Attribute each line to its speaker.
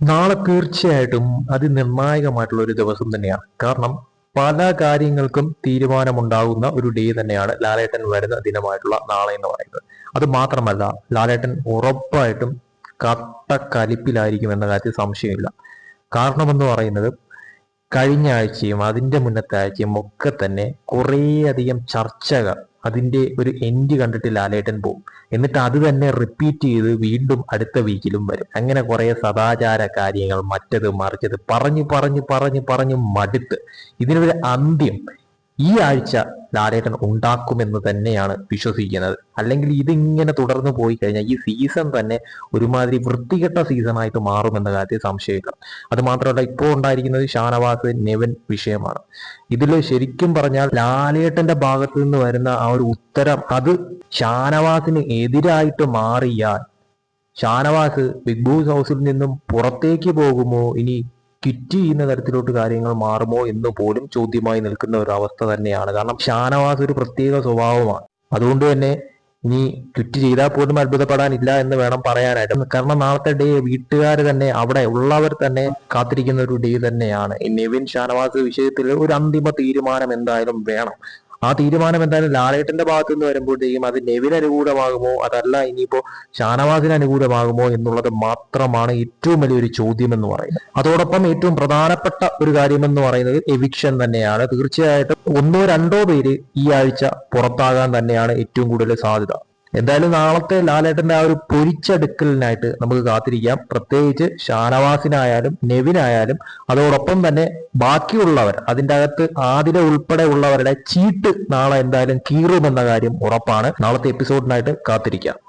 Speaker 1: നാളെ തീർച്ചയായിട്ടും അതിനിർണായകമായിട്ടുള്ള ഒരു ദിവസം തന്നെയാണ്. കാരണം പല കാര്യങ്ങൾക്കും തീരുമാനമുണ്ടാകുന്ന ഒരു ഡേ തന്നെയാണ് ലാലേട്ടൻ വരുന്ന ദിനമായിട്ടുള്ള നാളെ എന്ന് പറയുന്നത്. അത് മാത്രമല്ല ലാലേട്ടൻ ഉറപ്പായിട്ടും കട്ട കലിപ്പിലായിരിക്കും എന്ന കാര്യത്തിൽ സംശയമില്ല. കാരണമെന്ന് പറയുന്നത് കഴിഞ്ഞ ആഴ്ചയും അതിന്റെ മുന്നത്തെ ആഴ്ചയും ഒക്കെ തന്നെ കുറേയധികം ചർച്ചകൾ അതിന്റെ ഒരു എൻഡ് കണ്ടിട്ട് ലാലേട്ടൻ പോകും എന്നിട്ട് അത് തന്നെ റിപ്പീറ്റ് ചെയ്ത് വീണ്ടും അടുത്ത വീക്കിലും വരും. അങ്ങനെ കുറേ സദാചാര കാര്യങ്ങൾ മറ്റത് മറിച്ചത് പറഞ്ഞു പറഞ്ഞു പറഞ്ഞു പറഞ്ഞു മടുത്ത്. ഇതിനൊരു അന്ത്യം. ഈ ആഴ്ച ലാലേട്ടൻ ഉണ്ടാക്കുമെന്ന് തന്നെയാണ് വിശ്വസിക്കുന്നത്. അല്ലെങ്കിൽ ഇതിങ്ങനെ തുടർന്നു പോയി കഴിഞ്ഞാൽ ഈ സീസൺ തന്നെ ഒരുമാതിരി വൃത്തികെട്ട സീസണായിട്ട് മാറുമെന്ന കാര്യത്തിൽ സംശയമില്ല. അത് മാത്രമല്ല ഇപ്പോൾ ഉണ്ടായിരിക്കുന്നത് ഷാനവാസ് നെവൻ വിഷയമാണ്. ഇതിൽ ശരിക്കും പറഞ്ഞാൽ ലാലേട്ടന്റെ ഭാഗത്തു നിന്ന് വരുന്ന ആ ഒരു ഉത്തരം അത് ഷാനവാസിന് എതിരായിട്ട് മാറിയാൽ ഷാനവാസ് ബിഗ് ബോസ് ഹൗസിൽ നിന്നും പുറത്തേക്ക് പോകുമോ? ഇനി ക്വിറ്റ് ചെയ്യുന്ന തരത്തിലോട്ട് കാര്യങ്ങൾ മാറുമോ എന്ന് പോലും ചോദ്യമായി നിൽക്കുന്ന ഒരു അവസ്ഥ തന്നെയാണ്. കാരണം ഷാനവാസ് ഒരു പ്രത്യേക സ്വഭാവമാണ്. അതുകൊണ്ട് തന്നെ ഇനി ട്വിറ്റ് ചെയ്താൽ പോലും അത്ഭുതപ്പെടാനില്ല എന്ന് വേണം പറയാനായിട്ട്. കാരണം നാളത്തെ ഡേ വീട്ടുകാർ തന്നെ അവിടെ ഉള്ളവർ തന്നെ കാത്തിരിക്കുന്ന ഒരു ഡേ തന്നെയാണ്. നെവിൻ ഷാനവാസ് വിഷയത്തിൽ ഒരു അന്തിമ തീരുമാനം എന്തായാലും വേണം. ആ തീരുമാനം എന്തായാലും ലാലേട്ടന്റെ ഭാഗത്തു നിന്ന് വരുമ്പോഴത്തേക്കും അത് നെവിന് അനുകൂലമാകുമോ? അതല്ല ഇനിയിപ്പോ ഷാനവാസിന് അനുകൂലമാകുമോ എന്നുള്ളത് മാത്രമാണ് ഏറ്റവും വലിയൊരു ചോദ്യം എന്ന് പറയുന്നത്. അതോടൊപ്പം ഏറ്റവും പ്രധാനപ്പെട്ട ഒരു കാര്യം എന്ന് പറയുന്നത് എവിക്ഷൻ തന്നെയാണ്. തീർച്ചയായിട്ടും ഒന്നോ രണ്ടോ പേര് ഈ ആഴ്ച പുറത്താകാൻ തന്നെയാണ് ഏറ്റവും കൂടുതൽ സാധ്യത. എന്തായാലും നാളത്തെ ലാലേട്ടന്റെ ആ ഒരു പൊരിച്ചെടുക്കലിനായിട്ട് നമുക്ക് കാത്തിരിക്കാം. പ്രത്യേകിച്ച് ഷാനവാസിനായാലും നെവിനായാലും അതോടൊപ്പം തന്നെ ബാക്കിയുള്ളവർ അതിന്റെ അകത്ത് ആതിര ഉൾപ്പെടെ ഉള്ളവരുടെ ചീട്ട് നാളെ എന്തായാലും കീറുമെന്ന കാര്യം ഉറപ്പാണ്. നാളത്തെ എപ്പിസോഡിനായിട്ട് കാത്തിരിക്കാം.